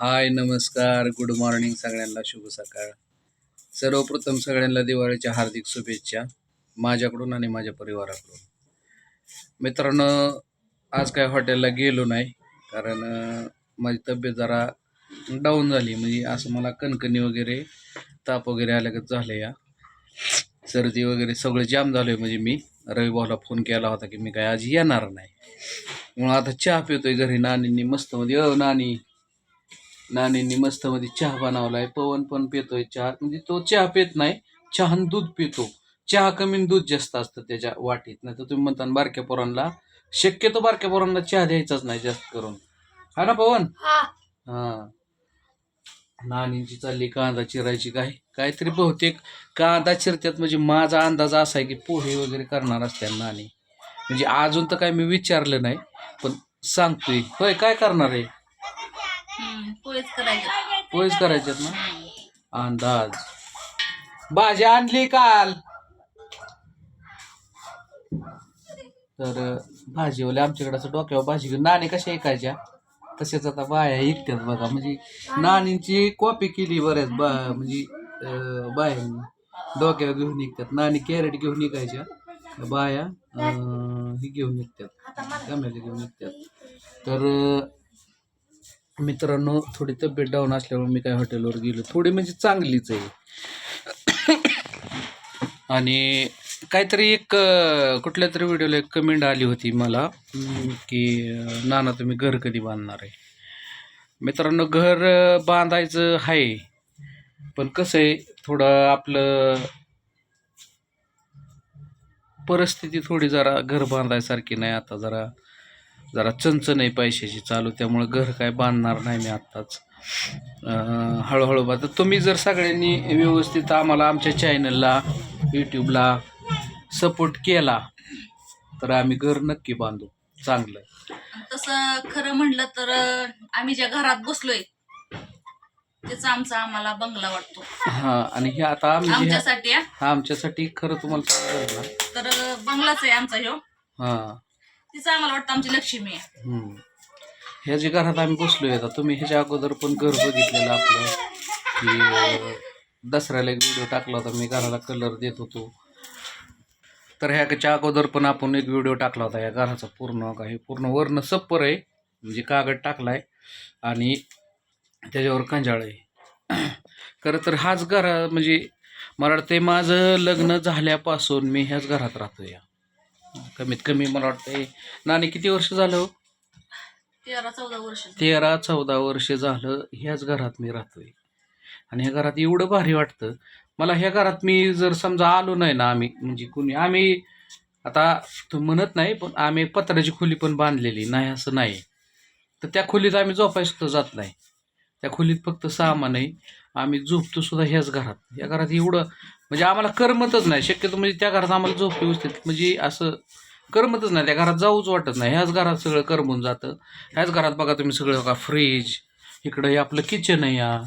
हाय नमस्कार. Good morning सगळ्यांना. शुभ सकाळ. सर्वप्रथम सगळ्यांना दिवाळीच्या हार्दिक शुभेच्छा माझ्याकडून आणि माझ्या परिवाराकडून. मित्रांनो आज काय हॉटेलला गेलो नाही कारण माझी तब्येत जरा डाऊन झाली. म्हणजे असं मला कणकणी वगैरे ताप वगैरे आल्यागत झालं या. सर्दी वगैरे सगळं जाम झालं आहे म्हणजे मी. रविभाऊला फोन केला होता की मी काय आज येणार नाही. म्हणून आता चहा पितोय घरी. नानींनी मस्त म्हणजे अ नानी नानींनी मस्त मध्ये चहा बनवलाय पवन पण पितोय चहा म्हणजे तो चहा पित नाही चहा दूध पितो. चहा कमी दूध जास्त असतं त्याच्या वाटीत नाही तर तुम्ही म्हणता बारक्या पोरांना शक्यतो बारक्या पोरांना चहा द्यायचाच नाही जास्त करून. हा ना पवन? हा. नानींची चालली कांदा चिरायची काय? काहीतरी बहुतेक कांदा चिरत्यात म्हणजे माझा अंदाज असा आहे की पोहे वगैरे करणार असत्या नानी. म्हणजे अजून तर काय मी विचारलं नाही पण सांगतोय. होय काय करणार आहे? पोळीच करायच्यात ना? अंदाज. भाजी आणली काल. तर भाजीवाले आमच्याकडे असं डोक्यावर भाजी घेऊन नाणे कशा ऐकायच्या? तसेच आता बाया ऐकतात बघा. म्हणजे नाणींची कॉपी केली बऱ्याच बा म्हणजे बायांनी. डोक्यावर घेऊन निघतात नाणी कॅरेट घेऊन निघायच्या बाया ही घेऊन निघतात गमेले घेऊन निघतात तर मित्रांनो थोडी तब्येत डाऊन असल्यामुळे मी काय हॉटेलवर गेलो. थोडी म्हणजे चांगलीच आहे. आणि काहीतरी एक कुठल्या तरी व्हिडिओला एक कमेंट आली होती मला की नाना तुम्ही घर कधी बांधणार आहे? मित्रांनो घर बांधायचं आहे. पण कसं आहे थोडं आपलं परिस्थिती थोडी जरा घर बांधायसारखी नाही आता जरा जरा चंचन आहे पैशाची चालू त्यामुळे घर काय बांधणार नाही मी आत्ताच. हळूहळू बा तर तुम्ही जर सगळ्यांनी व्यवस्थित आम्हाला आमच्या चॅनलला यूट्यूबला सपोर्ट केला तर आम्ही घर नक्की बांधू. चांगलं. तसं खरं म्हणलं तर आम्ही ज्या घरात बसलोय त्याचा आमचा आम्हाला बंगला वाटतो. हां आणि हे आता आम्ही जे- आमच्यासाठी हा. आमच्यासाठी खरं तुम्हाला सांगायचं ना? तर बंगलाच आहे आमचा ह्यो. हां. तिचं आम्हाला वाटतं आमची लक्ष्मी आहे. हम्म. ह्या जे घरात आम्ही बसलोय आता तुम्ही ह्याच्या अगोदर पण घर बघितलेलं आपलं. की अं, दसऱ्याला एक व्हिडिओ टाकला होता मी घराला कलर देत होतो. तर ह्याच्या अगोदर पण आपण एक व्हिडिओ टाकला होता या घराचा पूर्ण का हे पूर्ण वर्ण सप्पर आहे म्हणजे कागद टाकलाय आणि त्याच्यावर कंजाळ आहे. खरं तर हाच घरा म्हणजे मला वाटते माझं लग्न झाल्यापासून मी ह्याच घरात राहतो या कमीत कमी मला वाटतं नानी किती वर्ष झालं? हो? तेरा चौदा वर्ष. तेरा चौदा वर्ष झालं. ह्याच घरात मी राहतोय. आणि ह्या घरात एवढं भारी वाटतं. मला ह्या घरात मी जर समजा आलो नाही ना आम्ही म्हणजे कुणी आम्ही आता तू म्हणत नाही पण आम्ही पत्र्याची खोली पण बांधलेली नाही असं नाही. तर त्या खोलीत आम्ही झोपाय सुद्धा जात नाही. त्या खोलीत फक्त सामान आहे. आम्ही झोपतो सुद्धा ह्याच घरात. या घरात एवढं म्हणजे आम्हाला करमतच नाही. शक्यतो म्हणजे त्या घरात आम्हाला झोप व्यवस्थित. म्हणजे असं करमतच नाही. त्या घरात जाऊच वाटत नाही. ह्याच घरात सगळं करमून जातं. ह्याच घरात बघा तुम्ही सगळं बघा फ्रीज इकडं हे आपलं किचन आहे या.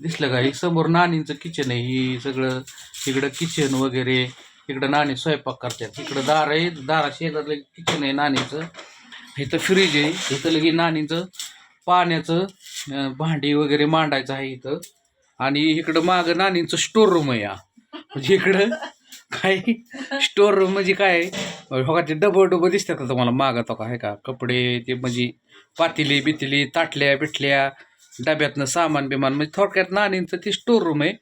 दिसलं का? हे समोर नानींचं किचन आहे. ही सगळं इकडं किचन वगैरे इकडं नाणी स्वयंपाक करतात. इकडं दार आहे. दारा शेजारलं किचन आहे नाणीचं. इथं फ्रीज आहे. इथं लगे नाणीचं पाण्याचं भांडी वगैरे मांडायचं आहे इथं. आणि इकडं मागं नाणींचं स्टोर रूम आहे या. म्हणजे इकडं काय स्टोर रूम म्हणजे काय? हो का ते डबं डबं दिसतात का तुम्हाला? मागत का आहे का? कपडे ते म्हणजे पातेली बितेली ताटल्या बिटल्या डब्यातनं सामान बिमान म्हणजे थोडक्यात नानींचं ती स्टोर रूम आहे.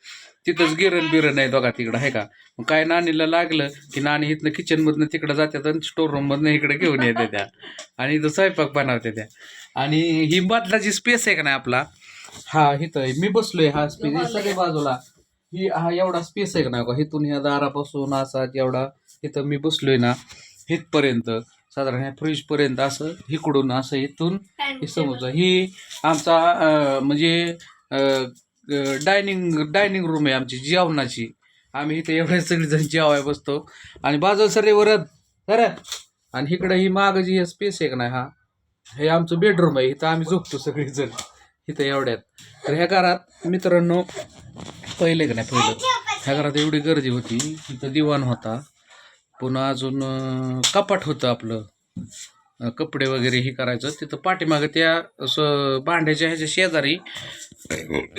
तिथंच गिरण बिरण आहे बघा तिकडं आहे का? मग काय नानीला लागलं की नानी इथनं किचनमधनं तिकडं जातात आणि स्टोर रूममधनं इकडे घेऊन येते त्या. आणि इथं स्वयंपाक बनवते त्या. आणि ही मधला स्पेस आहे का नाही आपला? हा इथं आहे. मी बसलोय हा स्पेस सगळ्या बाजूला. ही हा एवढा स्पेस आहे का इथून ह्या दारापासून असा एवढा इथं मी बसलोय ना इथपर्यंत साधारण ह्या फ्रीज पर्यंत असं इकडून असं इथून हे समोरचं ही आमचा म्हणजे डायनिंग डायनिंग रूम आहे आमची जेवणाची. आम्ही इथे एवढे सगळेजण जेवाय बसतो. आणि बाजूला सरे वरद सर आणि इकडं ही माग जी स्पेस आहे का नाही हा हे आमचं बेडरूम आहे. इथं आम्ही झोपतो सगळेजण. इथं एवढ्यात. तर ह्या घरात मित्रांनो पहिले का नाही पहिलं. ह्या घरात एवढी गर्दी होती इथं दिवाण होता. पुन्हा अजून कपाट होतं आपलं. कपडे वगैरे हे करायचं. तिथं पाठीमागं त्या असं भांड्याच्या ह्याच्या शेजारी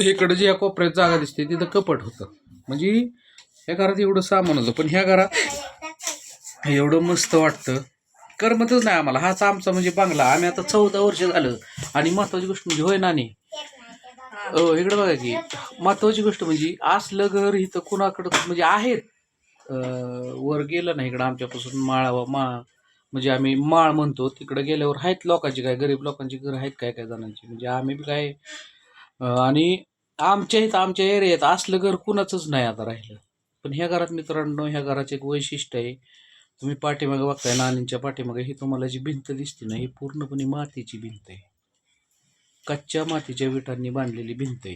इकडं ज्या कोपऱ्यात जागा दिसते तिथं कपट होतं. म्हणजे ह्या घरात एवढं सामान होतं. पण ह्या घरात एवढं मस्त वाटतं. करमतच नाही आम्हाला. हाच आमचा म्हणजे बांगला. आम्ही आता चौदा वर्ष झालं. आणि महत्वाची गोष्ट म्हणजे होय नानी? हो इकडे बघा की महत्वाची गोष्ट म्हणजे असलं घर इथं कुणाकडं म्हणजे आहेत वर गेलं ना इकडं आमच्यापासून माळावा मा म्हणजे आम्ही माळ म्हणतो. तिकडं गेल्यावर आहेत लोकांची काय गरीब लोकांची घर आहेत काय काय जणांची? म्हणजे आम्ही बी काय आणि आमच्या इथं आमच्या एरियात असलं घर कुणाचंच नाही आता राहिलं. पण ह्या घरात मित्रांनो ह्या घराचं एक वैशिष्ट्य आहे. तुम्ही पाठीमागं बघताय नानींच्या पाठीमागे. ही तुम्हाला जी भिंत दिसते ना ही पूर्णपणे मातीची भिंत आहे. कच्च्या मातीच्या विटांनी बांधलेली भिंत आहे.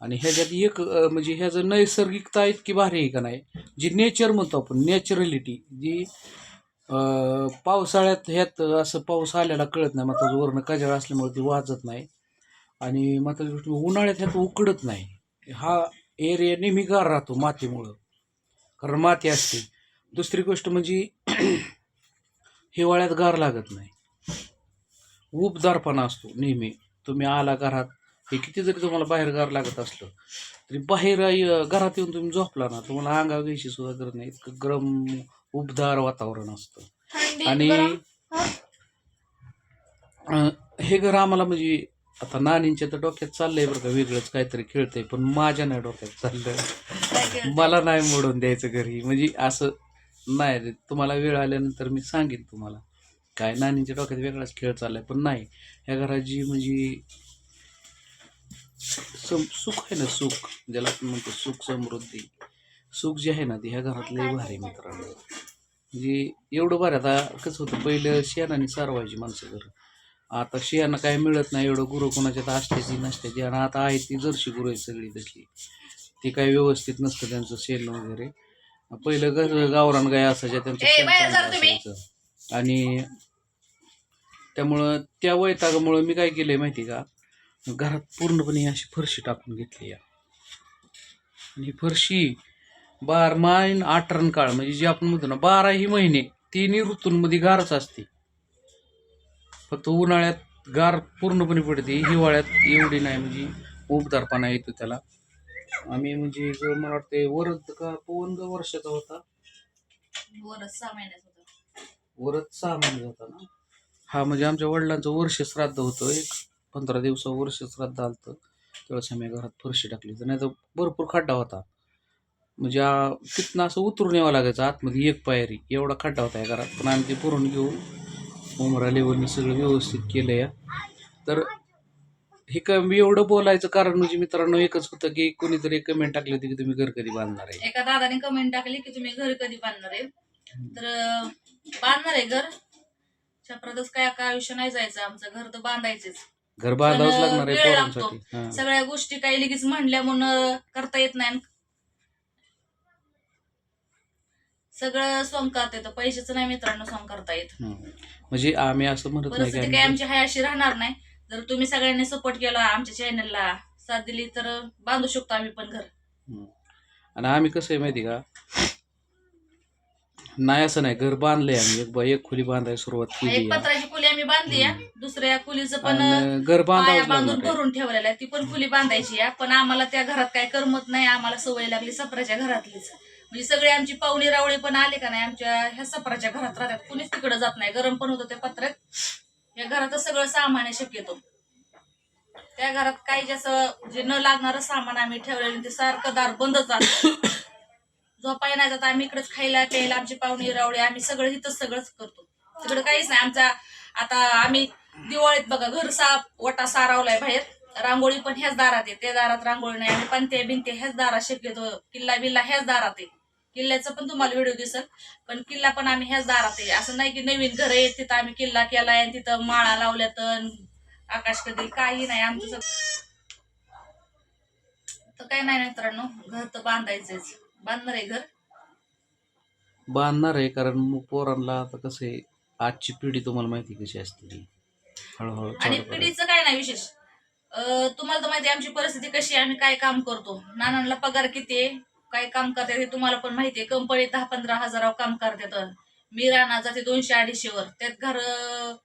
आणि ह्याच्यात एक म्हणजे ह्याचं नैसर्गिकता इतकी भारी आहे का नाही जी नेचर म्हणतो आपण नॅचरलिटी जी पावसाळ्यात ह्यात असं पाऊस आलेला कळत नाही मग वरनं कजाळ असल्यामुळे ती वाजत नाही. आणि मात्र उन्हाळ्यात ह्यात उकडत नाही. हा एरिया नेहमी गार राहतो मातीमुळं. कारण माती असते. दुसरी गोष्ट म्हणजे हिवाळ्यात गार लागत नाही. उबदारपणा असतो नेहमी. तुम्ही आला घरात हे किती जरी तुम्हाला बाहेर गार लागत असलं तरी बाहेर घरात येऊन तुम्ही झोपला ना तुम्हाला अंगा घ्यायची सुद्धा गरज नाही. इतकं गरम उबदार वातावरण असतं. आणि हे. घर आम्हाला म्हणजे आता नानींच्या तर डोक्यात चाललंय बरं का वेगळंच काहीतरी खेळतंय पण माझ्या नाही डोक्यात चाललं. मला नाही मोडून द्यायचं घरी. म्हणजे असं नाही रे. तुम्हाला वेळ आल्यानंतर मी सांगेन तुम्हाला. काय नानींच्या डोक्यात वेगळाच खेळ चाललाय पण नाही. ह्या घराची म्हणजे सम सुख आहे ना सुख ज्याला आपण म्हणतो सुख समृद्धी. सुख जे आहे ना ते ह्या घरात लय भारी मित्रांनो. म्हणजे एवढं भारी आता कसं होतं पहिलं शेणाने सारवायची माणसं घर. आता शेणानं काय मिळत नाही एवढं गुरु कोणाच्यात असल्याची नसत्याची आणि आता आहे ती जर्शी गुरु आहे सगळी तशी. ती काय व्यवस्थित नसतं त्यांचं शेण वगैरे. पहिलं घर गावरान गाय असायच्या त्यांचं आणि त्यामुळं त्या वैतागामुळं मी काय केलंय माहिती का? घरात पूर्णपणे अशी फरशी टाकून घेतली या. आणि फरशी बार माइन आठरण काळ म्हणजे जे आपण म्हणतो ना बाराही महिने तिन्ही ऋतूंमध्ये गारच असते. फक्त उन्हाळ्यात गार पूर्णपणे पडते हिवाळ्यात एवढी नाही म्हणजे उबदारपणा येतो त्याला. आम्ही म्हणजे जो मला वाटते वरद का पवन ग वर्षाचा होता? वरच सहा महिन्यात होतं. वरद सहा महिने होता ना? हा म्हणजे आमच्या वडिलांचं वर्ष श्राद्ध होतं. एक पंधरा दिवसा वर्ष श्राद्ध आलतं. त्यावेळेस आम्ही घरात फरशी टाकली तर नाही तर भरपूर खड्डा होता. म्हणजे आ, तिथनं असं उतरून यावं लागायचं. आतमध्ये एक पायरी. एवढा खड्डा होता या घरात. पण आम्ही ते पुरून घेऊन उमरा लेवलनी सगळं व्यवस्थित केलं या. तर हे का मी एवढं बोलायचं कारण म्हणजे मित्रांनो एकच होतं की कोणीतरी कमेंट टाकली होती की तुम्ही घर कधी बांधणार आहे? एका दादाने कमेंट टाकली की तुम्ही घर कधी बांधणार आहे? तर बांधणार आहे घर. छपरातच काय काय आयुष्य नाही जायचं. आमचं घर तर बांधायचेच. घर बांधावंच लागणार आहे वेळ लागतो. पोरांसाठी हा. सगळ्या गोष्टी काही लगेच म्हणल्या म्हणून करता येत नाही. सगळं सोंग करता येतं. पैशाचं नाही मित्रांनो सोंग करता येत. हम्म. म्हणजे आम्ही असं म्हणत नाही परिस्थिती काही आमची हाय अशी राहणार नाही. जर तुम्ही सगळ्यांनी सपोर्ट केला आमच्या चॅनलला साथ दिली तर बांधू शकतो आम्ही पण घर. आणि आम्ही कसं आहे माहिती का? नाही असं नाही घर बांधलंय आम्ही. एक एक खोली बांधायला सुरुवात केली एक पत्राची कुली आम्ही बांधली आहे. दुसऱ्या कुलीचं पण आणि घर पाया बांधून लागणार आहे. भरून ठेवलेला आहे. ती पण खुली बांधायची आहे. पण आम्हाला त्या घरात काय करमत नाही. आम्हाला सवय लागली सपराच्या घरातलीच. म्हणजे सगळे आमची पाहुणे रावळे पण आले का नाही आमच्या ह्या सपराच्या घरात राहतात. कुणीच तिकडे जात नाही. गरम पण होतं त्या पत्र्यात या घरातच सगळं सामान आहे शक्यतो. त्या घरात काही जसं जे न लागणारं सामान आम्ही ठेवलेलं ते सारखं दार बंदच असतं झोपाय नाही जात आम्ही इकडेच खायला प्यायला आमचे पाहुणे रावळे आम्ही सगळं इथंच सगळंच करतो. तिकडे काहीच नाही आमचा आता आम्ही दिवाळीत बघा घर साफ वटा सारावलाय बाहेर. रांगोळी पण ह्याच दारात आहे. त्या दारात रांगोळी नाही आणि पंते बिनते ह्याच दारात शक्यतो किल्ला बिल्ला ह्याच दारात आहे. किल्ल्याचं पण तुम्हाला व्हिडिओ दिसल. पण किल्ला पण आम्ही ह्याच दारात आहे. असं नाही की नवीन घर आहे तिथं आम्ही किल्ला केलाय आणि तिथं माळा लावल्यात अन आकाश कधी काही नाही आमचं तर काही नाही मित्रांनो घर तर बांधायचंच. बांधणार आहे घर? बांधणार आहे कारण मग पोरांना आता कसं आहे आजची पिढी तुम्हाला माहिती कशी असते ती. हळूहळू आणि चालू करायचं. पिढीचं काय नाही विशेष. अं, तुम्हाला तर माहिती आहे आमची परिस्थिती कशी आहे आम्ही काय काम करतो. नानांना पगार किती आहे? काय काम करतात हे तुम्हाला पण माहिती आहे. कंपनीत दहा पंधरा हजारावर काम करतात. मी राहणार जाते दोनशे अडीचशे वर. त्यात घर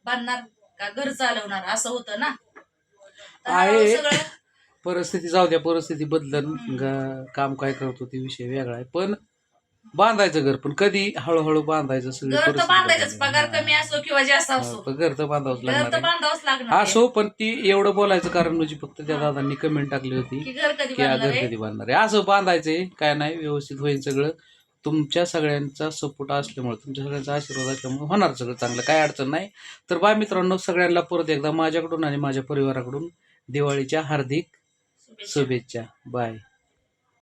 बांधणार का घर चालवणार? असं होतं ना? तर आहे. सगळं परिस्थिती जाऊ द्या. परिस्थिती बदलन. गा- काम काय करतो ते विषय वेगळा आहे. पण बांधायचं घर पण कधी हळूहळू बांधायचं सगळी घर तर परिस्थिती बांधायचंच बदलली. पगार कमी असो किंवा जास्त हा, असो पण घर तर बांधावंच घर लागणार तर. बांधावंच लागणार आहे. असो पण ती एवढं बोलायचं कारण म्हणजे फक्त त्या दादांनी कमेंट टाकली होती की घर कधी की हा बांधणार घर आहे कधी बांधणार आहे असं बांधायचंय काय नाही व्यवस्थित होईल सगळं तुमच्या सगळ्यांचा सपोर्ट असल्यामुळे तुमच्या सगळ्यांचा आशीर्वाद असल्यामुळे होणार सगळं चांगलं काय अडचण नाही तर बाय मित्रांनो सगळ्यांना परत एकदा माझ्याकडून आणि माझ्या परिवाराकडून दिवाळीच्या हार्दिक शुभेच्छा. शुभेच्छा बाय